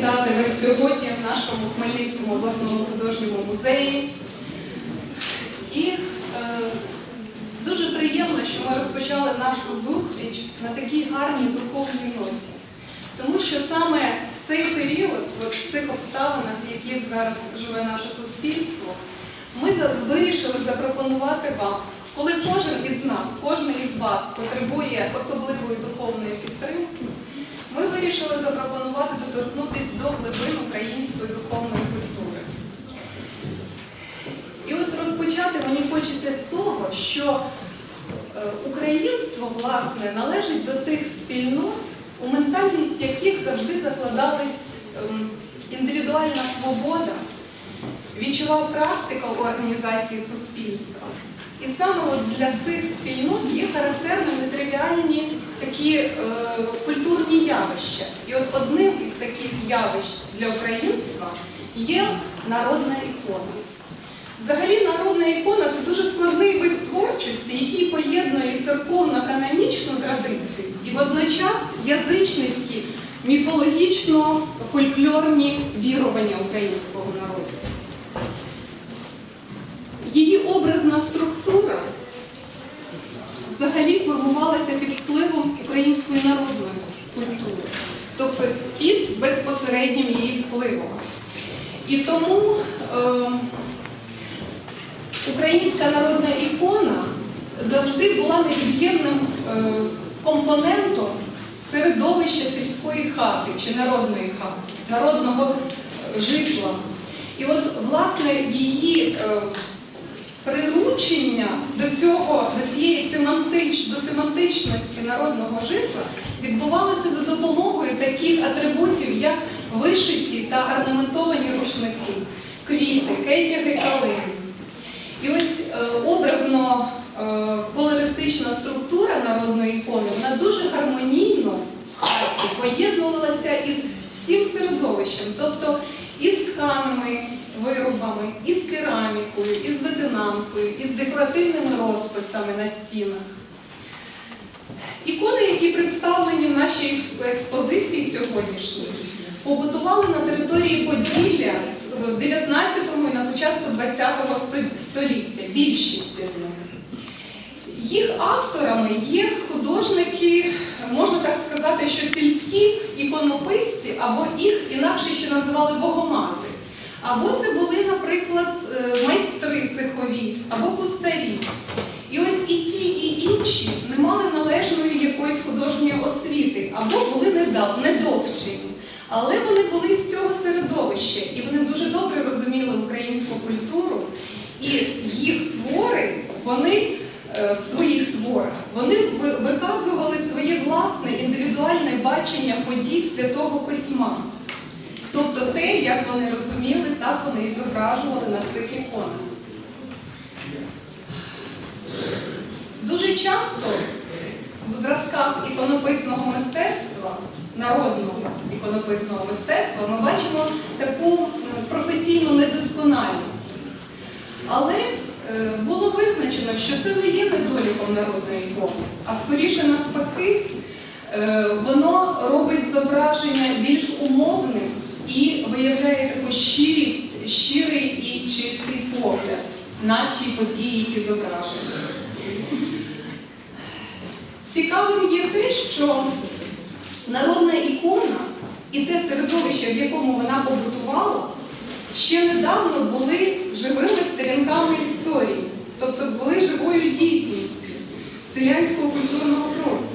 вітати вас сьогодні в нашому Хмельницькому обласному художньому музеї. І е, дуже приємно, що ми розпочали нашу зустріч на такій гарній духовній ноті. Тому що саме в цей період, от в цих обставинах, в яких зараз живе наше суспільство, ми вирішили запропонувати вам, коли кожен із нас, кожен із вас потребує особливої духовної підтримки, вирішили запропонувати доторкнутися до глибин української духовної культури. І от розпочати мені хочеться з того, що е, українство, власне, належить до тих спільнот, у ментальність яких завжди закладалась ем, індивідуальна свобода, відчував практика у організації суспільства. І саме от для цих спільнот є характерними нетривіальні такі е, явища. І от одним із таких явищ для українства є народна ікона. Взагалі, народна ікона це дуже складний вид творчості, який поєднує церковно-канонічну традицію і водночас язичницькі, міфологічно-фольклорні вірування українського народу. Її образна структура взагалі формувалася під впливом української народної культури, тобто під безпосереднім її впливом. І тому е, українська народна ікона завжди була невід'ємним е, компонентом середовища сільської хати чи народної хати, народного е, житла. І от, власне, її е, приручення до цього, до цієї семантич, до семантичності народного житла відбувалося за допомогою таких атрибутів, як вишиті та орнаментовані рушники, квіти, кетяги, калини. І ось е, образно е, колористична структура народної ікони, вона дуже гармонійно поєднувалася із всім середовищем, тобто із тканими виробами, із керамікою, із ветенанкою, із декоративними розписами на стінах. Ікони, які представлені в нашій експозиції сьогоднішній, побутували на території Поділля в 19 і на початку 20 століття, більшість з них. Їх авторами є художники, можна так сказати, що сільські іконописці, або їх інакше ще називали богомази. Або це були, наприклад, е, майстри цехові, або кустарі. І ось і ті, і інші не мали належної якоїсь художньої освіти, або були недовчені. Але вони були з цього середовища, і вони дуже добре розуміли українську культуру, і їх твори, вони е, в своїх творах, вони виказували своє власне індивідуальне бачення подій святого письма. Тобто те, як вони розуміли, так вони і зображували на цих іконах. Дуже часто зразках іконописного мистецтва, народного іконописного мистецтва, ми бачимо таку професійну недосконалість. Але е, було визначено, що це не є недоліком народної ікони, а скоріше навпаки, е, воно робить зображення більш умовним і виявляє таку щирість, щирий і чистий погляд на ті події, які зображені. Цікавим є те, що народна ікона і те середовище, в якому вона побутувала, ще недавно були живими сторінками історії, тобто були живою дійсністю селянського культурного простору.